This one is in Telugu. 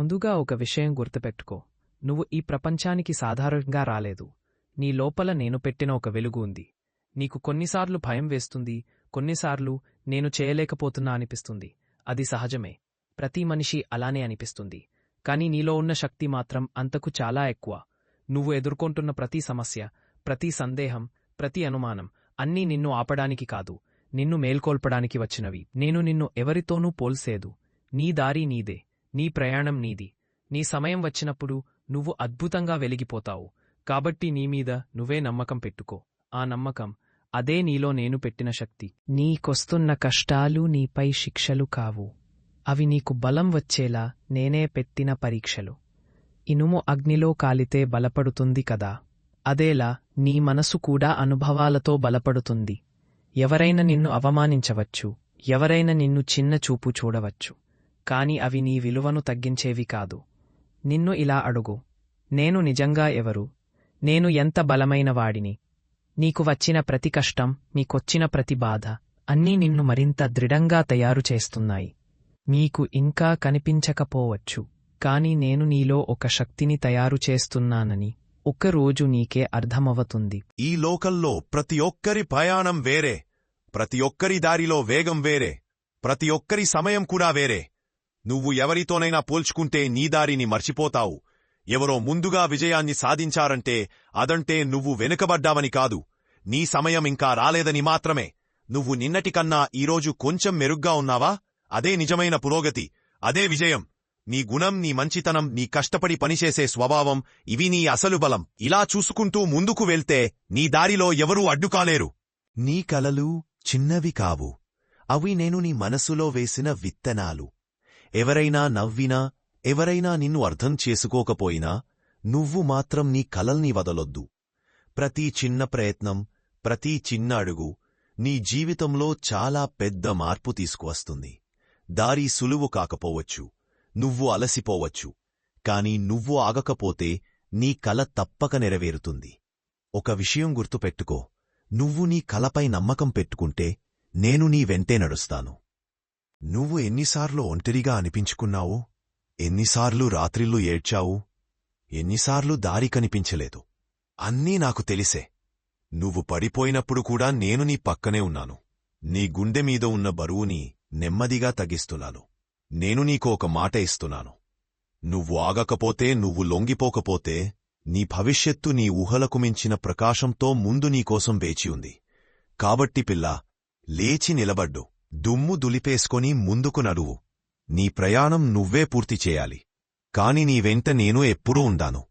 ముందుగా ఒక విషయం గుర్తుపెట్టుకో. నువ్వు ఈ ప్రపంచానికి సాధారణంగా రాలేదు. నీ లోపల నేను పెట్టిన ఒక వెలుగు ఉంది. నీకు కొన్నిసార్లు భయం వేస్తుంది కొన్నిసార్లు నేను చేయలేకపోతున్నా అనిపిస్తుంది. అది సహజమే. ప్రతి మనిషి అలానే అనిపిస్తుంది. కాని నీలో ఉన్న శక్తి మాత్రం అంతకు చాలా ఎక్కువ. నువ్వు ఎదుర్కొంటున్న ప్రతి సమస్య ప్రతి సందేహం ప్రతి అనుమానం అన్నీ నిన్ను ఆపడానికి కాదు నిన్ను మేల్కొల్పడానికి వచ్చినవి. నేను నిన్ను ఎవరితోనూ పోల్సేదు. నీ దారి నీదే. నీ ప్రయాణం నీది. నీ సమయం వచ్చినప్పుడు నువ్వు అద్భుతంగా వెలిగిపోతావు. కాబట్టి నీమీద నువ్వే నమ్మకం పెట్టుకో. ఆ నమ్మకం అదే నీలో నేను పెట్టిన శక్తి. నీకొస్తున్న కష్టాలు నీపై శిక్షలు కావు. అవి నీకు బలం వచ్చేలా నేనే పెట్టిన పరీక్షలు. ఇనుము అగ్నిలో కాలితే బలపడుతుంది కదా. అదేలా నీ మనసు కూడా అనుభవాలతో బలపడుతుంది. ఎవరైనా నిన్ను అవమానించవచ్చు. ఎవరైనా నిన్ను చిన్న చూపు చూడవచ్చు. కాని అవి నీ విలువను తగ్గించేవి కాదు. నిన్ను ఇలా అడుగు. నేను నిజంగా ఎవరు? నేను ఎంత బలమైన వాడిని? నీకు వచ్చిన ప్రతి కష్టం నీకొచ్చిన ప్రతి బాధ అన్నీ నిన్ను మరింత దృఢంగా తయారు చేస్తున్నాయి. నీకు ఇంకా కనిపించకపోవచ్చు కాని నేను నీలో ఒక శక్తిని తయారు చేస్తున్నానని ఒక్కరోజు నీకే అర్థమవుతుంది ఈ లోకల్లో ప్రతి ఒక్కరి ప్రయాణం వేరే ప్రతి ఒక్కరి దారిలో వేగం వేరే ప్రతి ఒక్కరి సమయం కూడా వేరే. నువ్వు ఎవరితోనైనా పోల్చుకుంటే నీ దారిని మర్చిపోతావు. ఎవరో ముందుగా విజయాన్ని సాధించారంటే అదంటే నువ్వు వెనుకబడ్డావని కాదు. నీ సమయం ఇంకా రాలేదని మాత్రమే. నువ్వు నిన్నటికన్నా ఈరోజు కొంచెం మెరుగ్గా ఉన్నావా? అదే నిజమైన పురోగతి. అదే విజయం. నీ గుణం నీ మంచితనం నీ కష్టపడి పనిచేసే స్వభావం ఇవి నీ అసలు బలం. ఇలా చూసుకుంటూ ముందుకు వెళ్తే నీ దారిలో ఎవరూ అడ్డుకాలేరు. నీ కలలు చిన్నవి కావు. అవి నేను నీ మనసులో వేసిన విత్తనాలు. ఎవరైనా నవ్వినా ఎవరైనా నిన్ను అర్థం చేసుకోకపోయినా నువ్వు మాత్రం నీ కలల్ని వదలొద్దు. ప్రతి చిన్న ప్రయత్నం ప్రతి చిన్న అడుగు నీ జీవితంలో చాలా పెద్ద మార్పు తీసుకువస్తుంది. దారి సులువు కాకపోవచ్చు నువ్వు అలసిపోవచ్చు కాని నువ్వు ఆగకపోతే నీ కల తప్పక నెరవేరుతుంది. ఒక విషయం గుర్తుపెట్టుకో నువ్వు నీ కలపై నమ్మకం పెట్టుకుంటే నేను నీ వెంటే నడుస్తాను. నువ్వు ఎన్నిసార్లు ఒంటరిగా అనిపించుకున్నావు? ఎన్నిసార్లు రాత్రిళ్ళు ఏడ్చావు? ఎన్నిసార్లు దారి కనిపించలేదు? అన్నీ నాకు తెలిసే. నువ్వు పడిపోయినప్పుడు కూడా నేను నీ పక్కనే ఉన్నాను. నీ గుండె మీద ఉన్న బరువుని నెమ్మదిగా తగ్గిస్తున్నాను. నేను నీకు ఒక మాట ఇస్తున్నాను. నువ్వు ఆగకపోతే నువ్వు లొంగిపోకపోతే నీ భవిష్యత్తు నీ ఊహలకు మించిన ప్రకాశంతో ముందు నీకోసం వేచి ఉంది. కాబట్టి పిల్లా లేచి నిలబడ్డు. దుమ్ము దులిపేసుకొని ముందుకు నడువు. నీ ప్రయాణం నువ్వే పూర్తి చేయాలి. కాని నీ వెంట నేను ఎప్పుడూ ఉండాను.